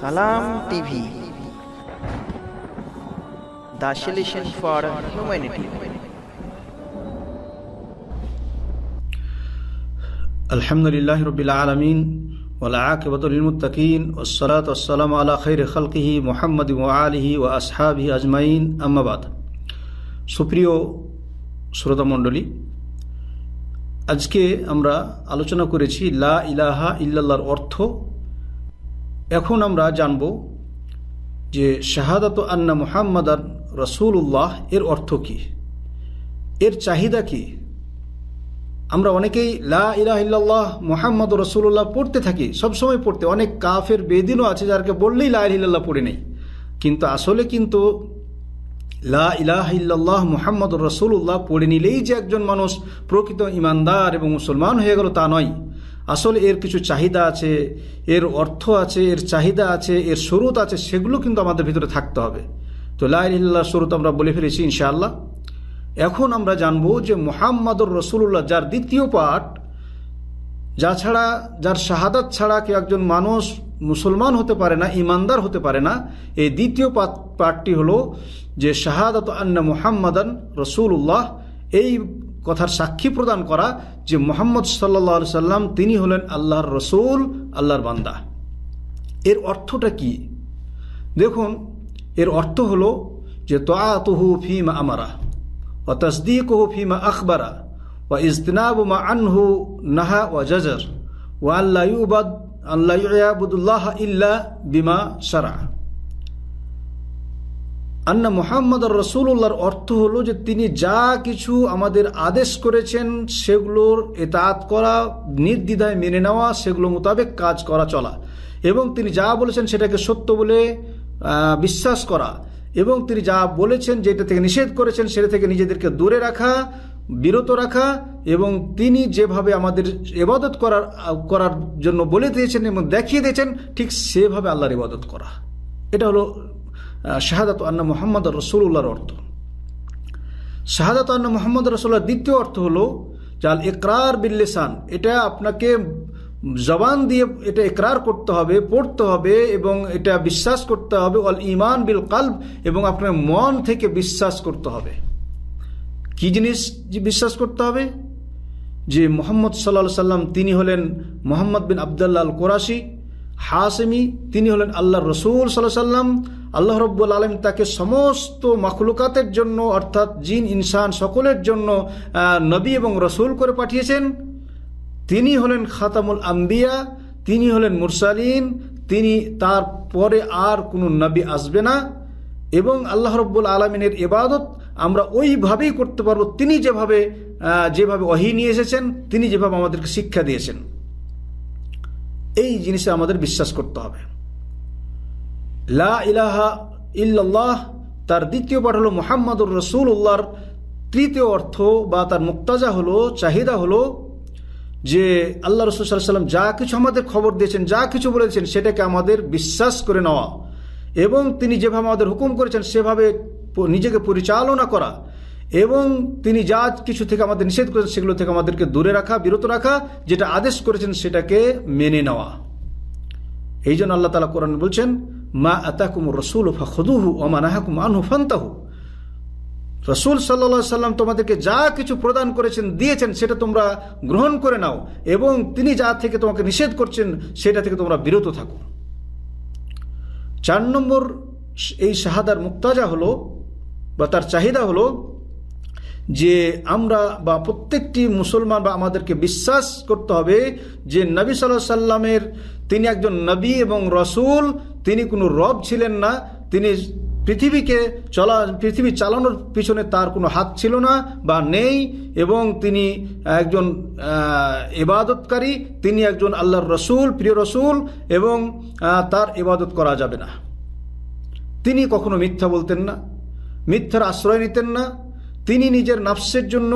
Salam TV the solution for humanity الحمد لله رب العالمين والعاقبة للمتقين والصلاة والسلام على خير خلقه محمد وآله وأصحابه أجمعين أما بعد সুপ্রিয় শ্রোতা মণ্ডলী আজকে আমরা আলোচনা করেছি লা ইলাহা ইল্লাল্লাহর অর্থ এখন আমরা জানব যে শাহাদাত আন্না মুহাম্মাদান রসুল্লাহ এর অর্থ কী? এর চাহিদা কী? আমরা অনেকেই লা ইলাহ ইল্লাল্লাহ মোহাম্মদ রসুল্লাহ পড়তে থাকি, সবসময় পড়তে। অনেক কাফের বেদিনও আছে যারকে বললেই লা ইলাহা ইল্লাল্লাহ পড়ে নেই। কিন্তু আসলে কিন্তু লা ইলাহ ইল্লাল্লাহ মোহাম্মদ রসুল্লাহ পড়ে নিলেই যে একজন মানুষ প্রকৃত ইমানদার এবং মুসলমান হয়ে গেল তা নয়। আসলে এর কিছু চাহিদা আছে, এর অর্থ আছে, এর চাহিদা আছে, এর স্বরূপ আছে, সেগুলো কিন্তু আমাদের ভিতরে থাকতে হবে। তো লা ইলাহা স্বরূপ আমরা বলে ফেলেছি ইনশাআল্লাহ। এখন আমরা জানব যে মোহাম্মদুর রসুল্লাহ যার দ্বিতীয় পাঠ, যা ছাড়া, যার শাহাদাত ছাড়া কেউ একজন মানুষ মুসলমান হতে পারে না, ইমানদার হতে পারে না, এই দ্বিতীয় পাঠ, পাঠটি হলো যে শাহাদাত আন্না মুহাম্মাদান রসুল্লাহ এই কথার সাক্ষী প্রদান করা যে মোহাম্মদ সাল্লা সাল্লাম তিনি হলেন আল্লাহর রসুল, আল্লাহর বান্দা। এর অর্থটা কি? দেখুন, এর অর্থ হলো যে তোয়াতহু ফিমা আমারা ও তসদিকহু ফিমা আখবরা ও ইজতনাবু মা আনহু নাহা ও জজর ও আল্লাহ আল্লাহ ইল্লা বিমা সারা আন্না মোহাম্মদ রসুল্লাহর অর্থ হলো যে তিনি যা কিছু আমাদের আদেশ করেছেন, সেগুলোর এতাত করা, নির্দ্বিধায় মেনে নেওয়া, সেগুলো মোতাবেক কাজ করা, চলা। এবং তিনি যা বলেছেন সেটাকে সত্য বলে বিশ্বাস করা। এবং তিনি যা বলেছেন যেটা থেকে নিষেধ করেছেন, সেটা থেকে নিজেদেরকে দূরে রাখা, বিরত রাখা এবং তিনি যেভাবে আমাদের এবাদত করার করার জন্য বলে দিয়েছেন এবং দেখিয়ে দিয়েছেন, ঠিক সেভাবে আল্লাহর ইবাদত করা। এটা হলো শাহাদাত আন্না মোহাম্মদ রসুল্লাহর অর্থ। শাহাদাত আন্না মোহাম্মদ রসুল্লাহর দ্বিতীয় অর্থ হলো জাল ইকরার বিল্লেসান এটা আপনাকে জবান দিয়ে এটা একরার করতে হবে, পড়তে হবে এবং এটা বিশ্বাস করতে হবে অল ইমান বিল কালব এবং আপনার মন থেকে বিশ্বাস করতে হবে। কি জিনিস বিশ্বাস করতে হবে? যে মোহাম্মদ সাল্লা সাল্লাম তিনি হলেন মোহাম্মদ বিন আবদুল্লাহ আল কোরাশি হাসেমি, তিনি হলেন আল্লাহ রসুল সাল্লাহ সাল্লাম। আল্লাহ রব্বুল আলম তাকে সমস্ত মখলুকাতের জন্য, অর্থাৎ জিন, ইনসান সকলের জন্য নবী এবং রসুল করে পাঠিয়েছেন। তিনি হলেন খাতামুল আম্বিয়া, তিনি হলেন মুরসালিন, তিনি তার পরে আর কোনো নবী আসবে না। এবং আল্লাহ রব্বুল আলমিনের ইবাদত আমরা ওইভাবেই করতে পারব। তিনি যেভাবে যেভাবে অহি নিয়ে এসেছেন, তিনি যেভাবে আমাদেরকে শিক্ষা দিয়েছেন। এই জিনিসে আমাদের বিশ্বাস করতে হবে। লা ইলাহা ইল্লাল্লাহ, তার দ্বিতীয় পাঠ হলো মোহাম্মদুর রসুল উল্লাহর তৃতীয় অর্থ বা তার মুক্তাজা হলো, চাহিদা হলো যে আল্লাহ রসুল সাল্লাম যা কিছু আমাদের খবর দিয়েছেন, যা কিছু বলেছেন, সেটাকে আমাদের বিশ্বাস করে নেওয়া। এবং তিনি যেভাবে আমাদের হুকুম করেছেন, সেভাবে নিজেকে পরিচালনা করা। এবং তিনি যা কিছু থেকে আমাদের নিষেধ করেছেন সেগুলো থেকে আমাদেরকে দূরে রাখা, বিরত রাখা, যেটা আদেশ করেছেন সেটাকে মেনে নেওয়া। এই জন্য আল্লাহ তালা কোরআন বলছেন, মা আতাকুম রসুল ফখুদুহু ওমা নাহাকুম আনহু ফান্তাহু। রসুল সাল্লা সাল্লাম তোমাদেরকে যা কিছু প্রদান করেছেন, দিয়েছেন, সেটা তোমরা গ্রহণ করে নাও এবং তিনি যা থেকে তোমাকে নিষেধ করছেন, সেটা থেকে তোমরা বিরত থাকো। চার নম্বর এই শাহাদার মুক্তাজা হলো বা তার চাহিদা হলো যে আমরা বা প্রত্যেকটি মুসলমান বা আমাদেরকে বিশ্বাস করতে হবে যে নবী সাল্লাহ সাল্লামের তিনি একজন নবী এবং রসুল তিনি কোনো রব ছিলেন না তিনি পৃথিবীকে চলা পৃথিবী চালানোর পিছনে তার কোনো হাত ছিল না বা নেই এবং তিনি একজন আহ, ইবাদতকারী তিনি একজন আল্লাহর রসুল প্রিয় রসুল এবং তার ইবাদত করা যাবে না। তিনি কখনো মিথ্যা বলতেন না মিথ্যার আশ্রয় নিতেন না তিনি নিজের নাফসের জন্য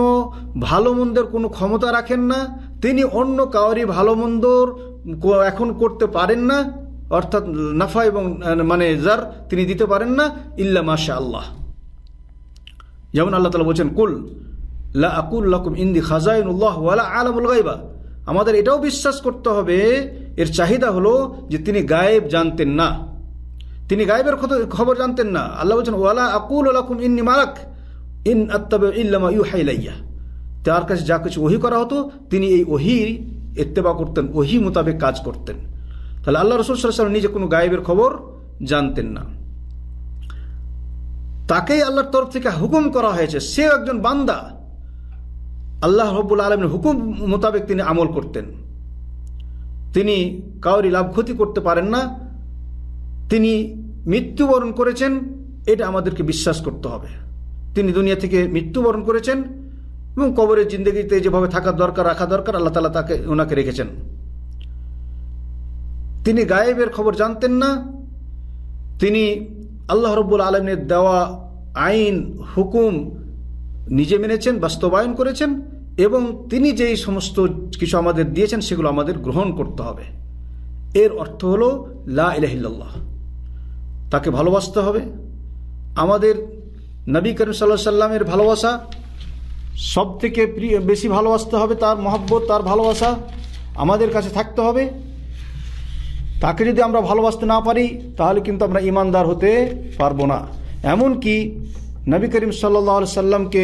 ভালো মন্দের কোনো ক্ষমতা রাখেন না, তিনি অন্য কাউরি ভালো মন্দর এখন করতে পারেন না, অর্থাৎ নাফা এবং মানে জার তিনি দিতে পারেন না, ইল্লা মাশা আল্লাহ যেমন আল্লাহ তালা বলছেন, কুল লা আকুল লাকুম ইন্দি খাজাইনুল্লাহ ওয়ালা আলামুল গাইবা আমাদের এটাও বিশ্বাস করতে হবে, এর চাহিদা হলো যে তিনি গায়েব জানতেন না। তিনি গায়েবের খবর জানতেন না। আল্লাহ বলছেন, ওয়ালা আকুল আলাকুম ইন্নি মালাক। ইন আত্তাবে ইল্লামা ইউ হাইলাইয়া তার কাছে যা কিছু ওহি করা হতো, তিনি এই ওহি ইত্তেবা করতেন, ওহি মোতাবেক কাজ করতেন। তাহলে আল্লাহ রসুল সাল্লাম নিজে কোনো গায়েবের খবর জানতেন না। তাকেই আল্লাহর তরফ থেকে হুকুম করা হয়েছে সে একজন বান্দা। আল্লাহ রব্বুল আলমের হুকুম মোতাবেক তিনি আমল করতেন। তিনি কাউরি লাভ ক্ষতি করতে পারেন না। তিনি মৃত্যুবরণ করেছেন, এটা আমাদেরকে বিশ্বাস করতে হবে। তিনি দুনিয়া থেকে মৃত্যুবরণ করেছেন এবং কবরের জিন্দগিতে যেভাবে থাকার দরকার, রাখা দরকার, আল্লাহ তালা তাকে, ওনাকে রেখেছেন। তিনি গায়েবের খবর জানতেন না। তিনি আল্লাহ রব্বুল আলমের দেওয়া আইন, হুকুম নিজে মেনেছেন, বাস্তবায়ন করেছেন এবং তিনি যেই সমস্ত কিছু আমাদের দিয়েছেন সেগুলো আমাদের গ্রহণ করতে হবে। এর অর্থ হলো, লা তাকে ভালোবাসতে হবে। আমাদের নবী করিম সাল্লাহ সাল্লামের ভালোবাসা সব থেকে প্রিয় বেশি ভালোবাসতে হবে তার মহব্বত, তার ভালোবাসা আমাদের কাছে থাকতে হবে। তাকে যদি আমরা ভালোবাসতে না পারি, তাহলে কিন্তু আমরা ইমানদার হতে পারব না। এমনকি নবী করিম সাল্লাহ সাল্লামকে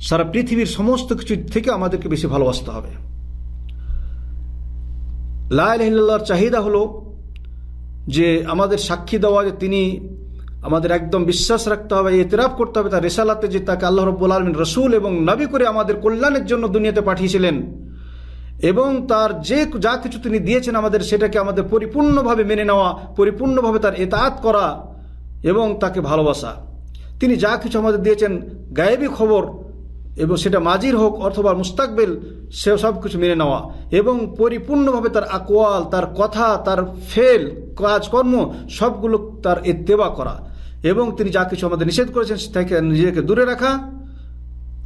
সারা পৃথিবীর সমস্ত কিছু থেকে আমাদেরকে বেশি ভালোবাসতে হবে। লাইল্লাহর চাহিদা হলো যে আমাদের সাক্ষী দেওয়া যে তিনি আমাদের একদম বিশ্বাস রাখতে হবে এতরাফ করতে হবে, তার রেসালাতে যে তাকে আল্লাহ রব্বুল আলমিন রসুল এবং নবী করে আমাদের কল্যাণের জন্য দুনিয়াতে পাঠিয়েছিলেন এবং তার যে যা কিছু তিনি দিয়েছেন আমাদের সেটাকে আমাদের পরিপূর্ণভাবে মেনে নেওয়া, পরিপূর্ণভাবে তার এতাত করা এবং তাকে ভালোবাসা। তিনি যা কিছু আমাদের দিয়েছেন, গায়েবী খবর এবং সেটা মাজির হোক অথবা মুস্তাকবেল, সে সব কিছু মেনে নেওয়া এবং পরিপূর্ণভাবে তার আকোয়াল তার কথা, তার ফেল, কাজকর্ম সবগুলো তার এত্তেবা করা। এবং তিনি যা কিছু আমাদের নিষেধ করেছেন থেকে নিজেকে দূরে রাখা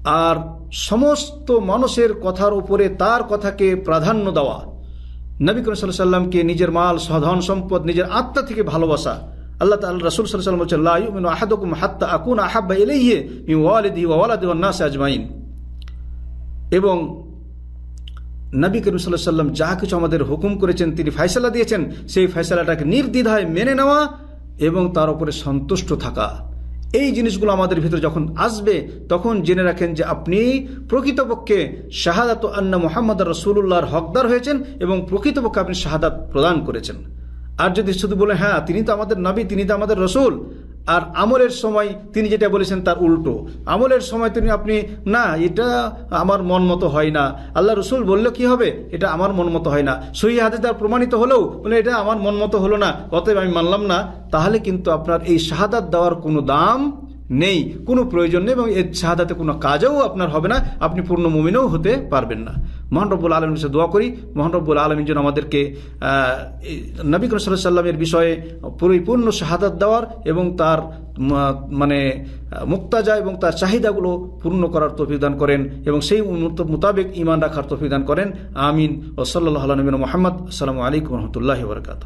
আর সমস্ত মানুষের কথার উপরে তার কথাকে প্রাধান্য দেওয়া। নবী করিম সাল্লাহ সাল্লামকে নিজের মাল, ধন, সম্পদ, নিজের আত্মা থেকে ভালোবাসা। আল্লাহ তাআলা রাসূল ওয়াসাল্লাম বলছেন, লা ইউমিনু আহাদুকুম হাত্তা আকুনা আহাব্বা ইলাইহি মিন ওয়ালিদিহি ওয়া ওয়ালাদিহি ওয়ান আজমাইন। এবং নবী করিম সাল্লাহ সাল্লাম যা কিছু আমাদের হুকুম করেছেন, তিনি ফয়সালা দিয়েছেন। সেই ফয়সালাটাকে নির্দ্বিধায় মেনে নেওয়া এবং তার উপরে সন্তুষ্ট থাকা। এই জিনিসগুলো আমাদের ভিতরে যখন আসবে, তখন জেনে রাখেন যে আপনি প্রকৃতপক্ষে শাহাদাত আন্না মোহাম্মদ রসুল্লাহর হকদার হয়েছেন এবং প্রকৃতপক্ষে আপনি শাহাদাত প্রদান করেছেন। আর যদি শুধু বলে হ্যাঁ তিনি তো আমাদের নবী, তিনি তো আমাদের রসুল। আর আমলের সময় তিনি যেটা বলেছেন তার উল্টো। আমলের সময় তিনি আপনি, না, এটা আমার মন মতো হয় না। আল্লাহ রসুল বললে কি হবে? এটা আমার মন মতো হয় না। সহি হাতে তার প্রমাণিত হলেও বলে, এটা আমার মন মতো হলো না। অতএব আমি মানলাম না তাহলে কিন্তু আপনার এই শাহাদাত দেওয়ার কোনো দাম নেই, কোনো প্রয়োজন নেই এবং এর শাহাদাতে কোনো কাজও আপনার হবে না, আপনি পূর্ণ মুমিনও হতে পারবেন না। মোহন রব্বুল আলমীর কাছে দোয়া করি, মোহন রব্বুল আলমীর যেন আমাদেরকে নবী করিম সাল্লাহ সাল্লামের বিষয়ে পরিপূর্ণ শাহাদাত দেওয়ার এবং তার মানে মুক্তাজা এবং তার চাহিদাগুলো পূর্ণ করার তৌফিক দান করেন এবং সেই মোতাবেক ইমান রাখার তৌফিক দান করেন। আমিন। ও সাল্লাহ নবীন মোহাম্মদ। আসসালামু আলাইকুম রহমতুল্লাহ বরকাত